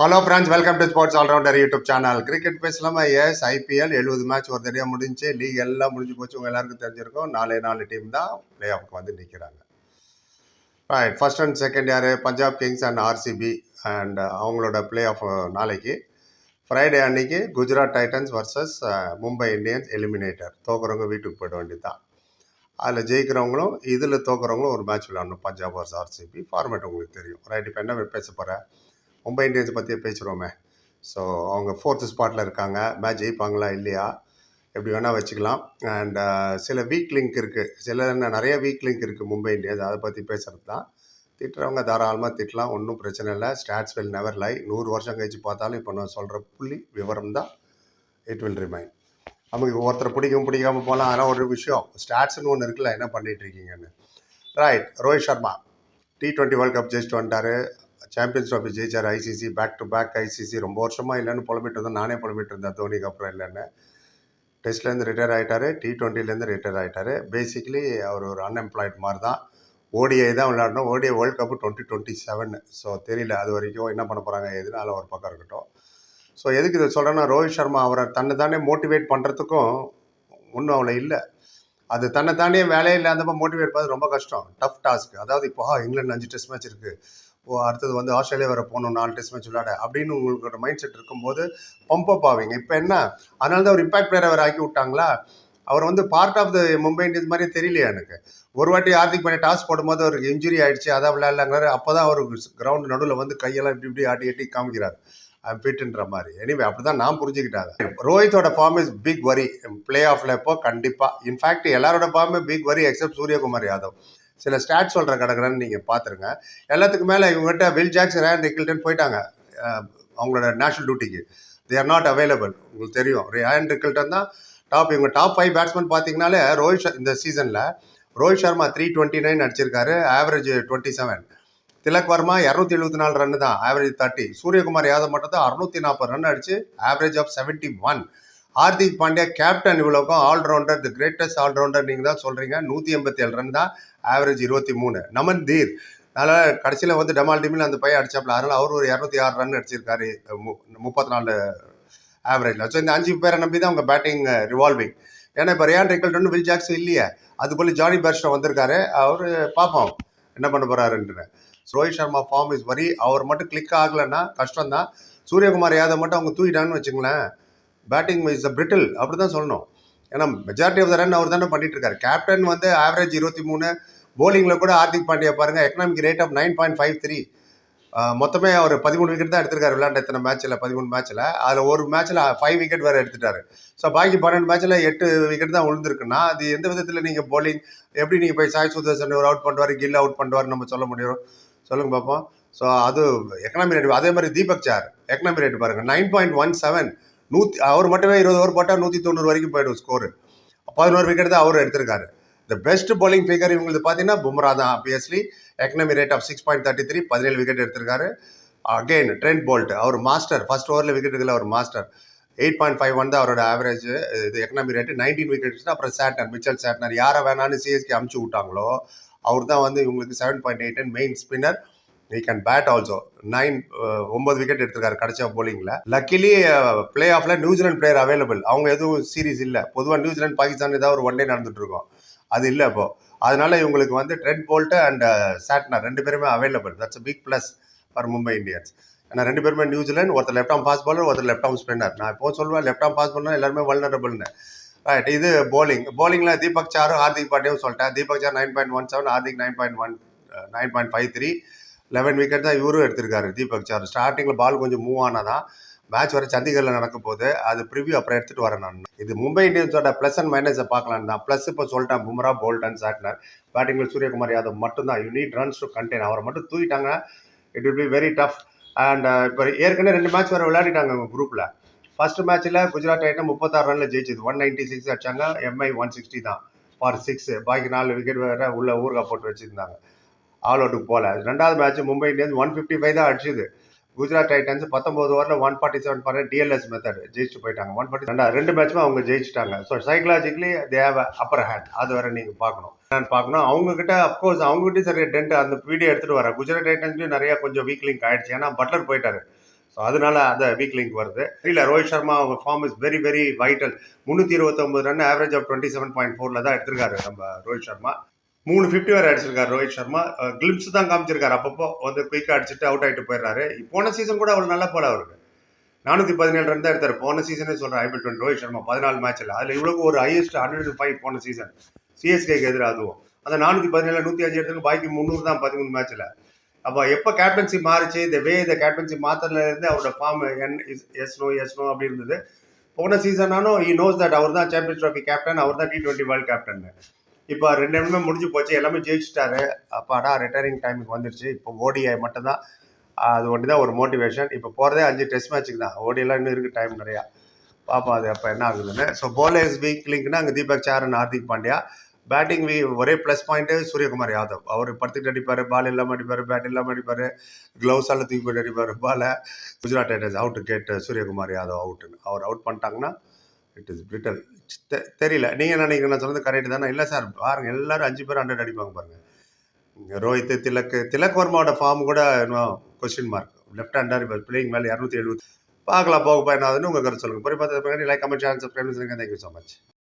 Hello friends welcome to sports allrounder YouTube channel cricket பேசலாமா? Yes IPL எழுபது match ஒரு தடவை முடிஞ்சு லீக் எல்லாம் முடிஞ்சு போச்சு. உங்கள் எல்லாருக்கும் தெரிஞ்சிருக்கும். நாலே நாலு டீம் தான் பிளே ஆஃப்க்கு வந்து நிற்கிறாங்க ரைட் ஃபர்ஸ்ட் அண்ட் செகண்ட் யார்? Punjab Kings and RCB and அவங்களோட பிளே ஆஃப் uh, நாளைக்கு. ஃப்ரைடே அன்னைக்கு Gujarat Titans versus Mumbai Indians eliminator தோக்குறவங்க வீட்டுக்கு போயிட வேண்டியது தான் அதில் ஜெயிக்கிறவங்களும் இதில் தோக்குறவங்களும் ஒரு மேட்ச் விளையாடணும். பஞ்சாப் வர்ஸ் ஆர்சிபி ஃபார்மேட் உங்களுக்கு தெரியும். ரைட் இப்போ என்ன பேச போகிறேன் மும்பை இந்தியன்ஸ் பற்றியே பேசுகிறோமே ஸோ அவங்க ஃபோர்த்து ஸ்பாட்டில் இருக்காங்க. மேட்ச் ஜெயிப்பாங்களா இல்லையா? எப்படி வேணால் வச்சுக்கலாம். அண்ட் uh, சில வீக் லிங்க் இருக்குது சில என்ன நிறைய வீக் லிங்க் இருக்குது மும்பை இந்தியன்ஸ். அதை பற்றி பேசுகிறது தான். திட்டுறவங்க தாராளமாக திட்டலாம். ஒன்றும் பிரச்சனை இல்லை. ஸ்டாட்ஸ் வில் நெவர் லை நூறு வருஷம் கழிச்சு பார்த்தாலும் இப்போ நான் சொல்கிற புள்ளி விவரம் தான். இட் வில் ரிமைன் நமக்கு ஒருத்தர் பிடிக்கும் பிடிக்காம போகலாம். அதெல்லாம் ஒரு விஷயம். ஸ்டாட்ஸ்னு ஒன்று இருக்குல்ல. என்ன பண்ணிகிட்ருக்கீங்கன்னு right Rohit Sharma. T twenty world cup ஜெயிச்சுட்டு வந்துட்டார். Champions trophy ஜெயிச்சார் ICC back to back ICC ரொம்ப வருஷமாக இல்லைன்னு புலம்பிட்டு இருந்தேன் நானே புலம்பிட்டு இருந்தேன். தோனிக்கு அப்புறம் இல்லைன்னு. டெஸ்ட்லேருந்து ரிட்டையர் ஆகிட்டாரு டி ட்வெண்ட்டிலேருந்து ரிட்டையர் ஆகிட்டாரு பேசிக்கலி அவர் ஒரு அன்எம்ப்ளாய்ட் மாதிரி தான் ஓடிஐ தான் விளையாடணும். ODI world cup twenty twenty seven so தெரியல. அது வரைக்கும் என்ன பண்ண போகிறாங்க எதுனால ஒரு பக்கம் இருக்கட்டும். ஸோ எதுக்கு இதை சொல்கிறேன்னா ரோஹித் சர்மா அவரை தன்னை தானே மோட்டிவேட் பண்ணுறதுக்கும் ஒன்றும் அவ்வளோ இல்லை. அது தன்னை தானே வேலையே இல்லாதப்போ மோட்டிவேட் பண்ணுறது ரொம்ப கஷ்டம். டஃப் டாஸ்க் அதாவது இப்போ இங்கிலாந்து அஞ்சு டெஸ்ட் மேட்ச் இருக்குது அடுத்தது வந்து ஆஸ்திரேலியா வர போகணும் நாலு டெஸ்ட் மேட்ச் விளையாட அப்படின்னு உங்களோட மைண்ட் செட் இருக்கும்போது பம்ப் அப் ஆவீங்க. இப்போ என்ன? அதனால தான் ஒரு இம்பாக்ட் பிளேயர் அவர் ஆக்கி விட்டாங்களா? அவர் வந்து part of the Mumbai Indians மாதிரி தெரியலையா எனக்கு? ஒரு வாட்டி ஹார்திக் பாண்டியா டாஸ் போடும்போது அவருக்கு இன்ஜுரி ஆயிடுச்சு அதான் விளையாடலாங்கிறாரு. அப்போ தான் அவர் கிரவுண்ட் நடுவில் வந்து கையெல்லாம் இப்படி இப்படி ஆட்டி ஆட்டி காமிக்கிறார். ஃபிட்ன்ற மாதிரி. எனிவே அப்படி தான் நான் புரிஞ்சுக்கிட்டாங்க ரோஹித்தோட form is big worry play ஆஃப்ல இப்போ கண்டிப்பாக இன்ஃபேக்ட் எல்லாரோட ஃபார்மே big worry except Suryakumar Yadav. சில ஸ்டாட் சொல்கிற கிடக்குறேன்னு நீங்கள் பார்த்துருங்க எல்லாத்துக்கும் மேலே இவங்ககிட்ட வில் ஜாக்சன் ரேன் ரிக்கில்டன் போயிட்டாங்க. அவங்களோட நேஷனல் டியூட்டிக்கு தே ஆர் நாட் அவைலபிள் உங்களுக்கு தெரியும். ரேன் ரிக்கில்டன் தான் டாப் இவங்க டாப் ஃபைவ் பேட்ஸ்மேன் பார்த்தீங்கனாலே ரோஹித் ஷர்- இந்த சீசனில் Rohit Sharma three twenty nine அடிச்சிருக்காரு. Average twenty seven Tilak Varma இரநூத்தி எழுபத்தி நாலு ரன் தான். ஆவரேஜ் தேர்ட்டி சூரியகுமார் யாதவ் மட்டும் தான் அறுநூத்தி நாற்பது ரன் அடிச்சு average of seventy one Hardik Pandya captain இவ்வளோக்கும் allrounder the greatest allrounder நீங்கள் தான் சொல்கிறீங்க நூற்றி எண்பத்தி ஏழு ரன் தான் ஆவரேஜ் இருபத்தி மூணு. நமன் தீர். அதனால் கடைசியில் வந்து டமால் டிமில் அந்த பையன் அடிச்சாப்ல அதனால் அவர் ஒரு இரநூத்தி ஆறு ரன் அடிச்சிருக்காரு மு- முப்பத்தி நாலு ஆவரேஜில் ஸோ இந்த அஞ்சு பேரை நம்பி தான் அவங்க பேட்டிங் ரிவால்விங் ஏன்னா இப்போ ரியான் ரிக்கல்டன் வில் ஜாக்ஸ் இல்லையே. அதுபோல் ஜானி பேர்ஸ்டோ வந்திருக்காரு. அவர் பார்ப்போம் என்ன பண்ண போகிறாருன்ற Rohit Sharma form is worry அவர் மட்டும் கிளிக் ஆகலைன்னா கஷ்டம் தான் சூரியகுமார் யாதவ் மட்டும் அவங்க தூக்கிட்டாங்கன்னு வச்சுங்களேன் பேட்டிங் இஸ் அ பிரிட்டில் அப்படி தான் சொல்லணும். ஏன்னா மெஜாரிட்டி ஆஃப் த ரன் அவர் தானே பண்ணிட்டு இருக்காரு கேப்டன் வந்து ஆவரேஜ் இருபத்தி மூணு போலிங்கில் கூட ஹார்திக் பாண்டியா பாருங்கள் economic rate of nine point five three மொத்தமே அவர் பதிமூணு விக்கெட் தான் எடுத்திருக்காரு விளையாண்ட இத்தனை மேட்ச்சில் பதிமூணு மேட்ச்சில் அதில் ஒரு மேட்ச்சில் ஃபைவ் விக்கெட் வேறு எடுத்துட்டாரு. ஸோ பாக்கி பன்னெண்டு மேட்ச்சில் எட்டு விக்கெட் தான் விழுந்திருக்குன்னா அது எந்த விதத்தில் நீங்கள் போலிங் எப்படி நீங்கள் போய் சாய் சுதர்சன் ஒரு அவுட் பண்ணுவார் கில் அவுட் பண்ணுவார் நம்ம சொல்ல முடியும்? சொல்லுங்க பார்ப்போம் ஸோ அது எக்கனாமி ரேட் அதே மாதிரி தீபக் சார் எக்கனாமி ரேட் பாருங்க நைன் பாயிண்ட் ஒன் செவன் நூற்றி அவர் மட்டுமே இருபது ஓவர் போட்டால் நூற்றி தொண்ணூறு வரைக்கும் போயிடும் ஸ்கோரு பதினோரு விக்கெட் தான் அவர் எடுத்திருக்காரு. த பெஸ்ட் பவுலிங் ஃபிகர் இவங்களுக்கு பார்த்தீங்கன்னா பும்ரா தான் obviously economy rate of six point thirty three பதினேழு விக்கெட் எடுத்திருக்காரு. அகெயின் ட்ரெண்ட் போல்ட் அவர் மாஸ்டர் ஃபர்ஸ்ட் ஓவரில் விக்கெட்டுகள் அவர் master eight point five one தான் அவரோட ஆவரேஜ் இது எக்கனாமி ரேட்டு நைன்டீன் விக்கெட்ஸ் அப்புறம் சேட்னர் மிச்சல் சேட்னர் யாரை வேணாலும் சிஎஸ்கே அமுச்சு விட்டாங்களோ அவர் தான் வந்து இவங்களுக்கு seven point eight and main spinner he can bat also nine ஒன்பது விக்கெட் எடுத்திருக்காரு கடைசியா போலிங்கில் லக்கிலி பிளே ஆஃப்ல நியூசிலாந்து பிளேயர் அவைலபிள் அவங்க எதுவும் சீரிஸ் இல்லை. பொதுவாக நியூசிலாந்து பாகிஸ்தான் ஏதாவது ஒரு ஒன் டே நடந்துட்டு இருக்கோம். அது இல்லை இப்போ. அதனால இவங்களுக்கு வந்து ட்ரெண்ட் போல்ட் அண்ட் சாட்னா ரெண்டு பேருமே available that's big plus for Mumbai Indians ஏன்னா ரெண்டு பேருமே நியூசிலாந்து ஒருத்தர் லெஃப்ட் ஆம் ஃபாஸ்ட் பாலர் ஒருத்தர் லெஃப்ட் ஆம் ஸ்பின்னர் நான் இப்போ சொல்லுவேன் லெஃப்ட் ஆம் ஃபாஸ்ட் பண்ணால் எல்லாருமே வல்னரபிள்னு ரைட் இது போலிங் போலிங்கில் தீபக் சாரும் ஹார்திக் பாண்டியும் சொல்லிட்டேன். Deepak sir nine point one seven Hardik nine point one nine point five three eleven wicket தான் இவரும் எடுத்திருக்காரு தீபக் சார். ஸ்டார்டிங்கில் பால் கொஞ்சம் மூவ் ஆனாதான் மேட்ச் வர சண்டிகரில் நடக்க போது அது ப்ரிவியூ அப்புறம் எடுத்துகிட்டு வரேன் நான். இது மும்பை இந்தியன்ஸோட ப்ளஸ் அண்ட் மைனஸை பார்க்கலாம் தான். ப்ளஸ் இப்போ சொல்லிட்டேன் பும்ரா போல்டன் சாட்னர் பேட்டிங்கில் சூரியகுமார் யாதவ் மட்டும்தான். You need runs to contain அவரை மட்டும் தூக்கிட்டாங்க it will be very tough and இப்போ ஏற்கனவே ரெண்டு மேட்ச் வேறு விளையாடிட்டாங்க குரூப்பில் ஃபர்ஸ்ட் மேட்ச்சில் குஜராத் ஐட்டம் முப்பத்தாறு ரனில் ஜெயிச்சது. ஒன் நைன்ட்டி சிக்ஸ் அடிச்சாங்க எம்ஐ ஒன் சிக்ஸ்டி தான். ஃபார் சிக்ஸ் பாக்கி நாலு விக்கெட் வேறு உள்ள ஊறுகாய் போட்டு வச்சுருந்தாங்க. ஆல் அவுட்டுக்கு போகல. ரெண்டாவது match Mumbai Indians one fifty five தான் அடிச்சுது குஜராத் டைட்டன்ஸ் பத்தொம்பது ஓவரில் ஒன் ஃபார்ட்டி செவன் பண்ண டிஎல்எஸ் மெத்தட் ஜெயிச்சுட்டு போயிட்டாங்க. ஒன் ஃபார்ட்டி ரெண்டா ரெண்டு மேட்ச்சுமே அவங்க ஜெயிச்சிட்டாங்க. ஸோ சைக்கலாஜிக்கலி தேவ அப்பர் ஹேண்ட் அது வரை நீங்கள் பார்க்கணும். நான் பார்க்கணும். அவங்கக்கிட்ட அப்கோர்ஸ் அவங்ககிட்டயும் சரி டென்ட் அந்த வீடியோ எடுத்துகிட்டு வரேன் குஜராத் டைட்டன்ஸ்லையும் நிறையா கொஞ்சம் வீக் லிங்க் ஆயிடுச்சு. ஏன்னா பட்லர் போயிட்டாரு. ஸோ அதனால அந்த வீக் லிங்க் வருது. இல்லை Rohit Sharma form is very very vital முந்நூற்றி இருபத்தொம்பது run average of twenty seven point ஃபோரில் தான் எடுத்திருக்காரு நம்ம ரோஹித் சர்மா மூணு ஃபிஃப்டி வேறு அடிச்சிருக்காரு ரோஹித் சர்மா. கிளிப்ஸ் தான் காமிச்சிருக்காரு. அப்பப்போ வந்து குயிக்காக அடிச்சுட்டு அவுட் ஆகிட்டு போயிடுறாரு. போன சீசன் கூட அவ்வளோ நல்லா போல அவருக்கு. நானூற்றி பதினேழு ரன் தான் எடுத்தார். போன சீசனே சொல்கிறேன் ஐபிஎல் டுவெண்ட்டி ரோஹித் சர்மா பதினாலு மேட்ச்சில் அதில் இவ்வளோ ஒரு ஹையஸ்ட் ஹண்ட்ரட் ஃபைவ் போன சீசன் சிஎஸ்கேக்கு எதிராக அதுவும். அந்த நானூற்றி பதினேழு நூற்றி அஞ்சு எடுத்துக்கு பாக்கி முந்நூறு தான் பதிமூணு மேட்ச்சில் அப்போ எப்போ கேப்டன்சி மாறிச்சு இந்த வே இந்த கேப்டன்சி மாத்திரலேருந்து அவரோட ஃபார்ம் என் எஸ் நோ எஸ் நோ அப்படி இருந்தது. போன சீசனாலும் ஈ நோஸ் தட் அவர் தான் சாம்பியன்ஸ் ட்ராஃபி கேப்டன் அவர் தான் டி டுவெண்ட்டி வேர்ல்டு கேப்டன் இப்போ ரெண்டு இடமே முடிஞ்சு போச்சு. எல்லாமே ஜெயிச்சிட்டாரு. அப்பாடா ரிட்டையரிங் டைமுக்கு வந்துருச்சு. இப்போ ஓடிஐ மட்டும்தான். அது ஒன்று தான் ஒரு மோட்டிவேஷன் இப்போ போகிறதே அஞ்சு டெஸ்ட் மேட்ச்சுக்கு தான் ஓடியெல்லாம் இன்னும் இருக்குது டைம் நிறையா. பார்ப்போம் அது அப்போ என்ன ஆகுதுன்னு. ஸோ போலர்ஸ் வீக் லிங்க்னா அங்கே தீபக் சாரன் ஹார்திக் பாண்டியா. பேட்டிங் வீ ஒரே ப்ளஸ் பாயிண்ட்டு சூரியகுமார் யாதவ். அவர் படுத்துக்கிட்டு அடிப்பார். பால் இல்லாமல் அடிப்பார். பேட் இல்லாமல் அடிப்பார். க்ளவுஸ் எல்லாம் தூக்கி போட்டு அடிப்பார். பாலை குஜராத் டைட்டன்ஸ் அவுட்டு கேட்டு சூரியகுமார் யாதவ் அவுட்டுன்னு அவர் அவுட் பண்ணிட்டாங்கன்னா இட் இஸ் பிரிட்டல் தெரியல. நீங்கள் என்ன நினைக்கிறீங்க? நான் சொன்னது கரெக்ட் தானே? இல்லை சார் பாருங்க எல்லாரும் அஞ்சு பேர் ஹண்ட்ரட் அடிப்பாங்க பாருங்க. ரோஹித் திலக் திலக் வர்மாவோட ஃபார்ம் கூட இன்னும் கொஸ்டின் மார்க் லெஃப்ட் ஹேண்டர் இப்போ பிளேயிங் மேலே இரநூத்தி எழுபது பார்க்கலாம் போக போய் என்ன ஆகுதுன்னு உங்கள் கருத்து சொல்லுங்கள் போய் பார்த்து like comment channel subscribe thank you so much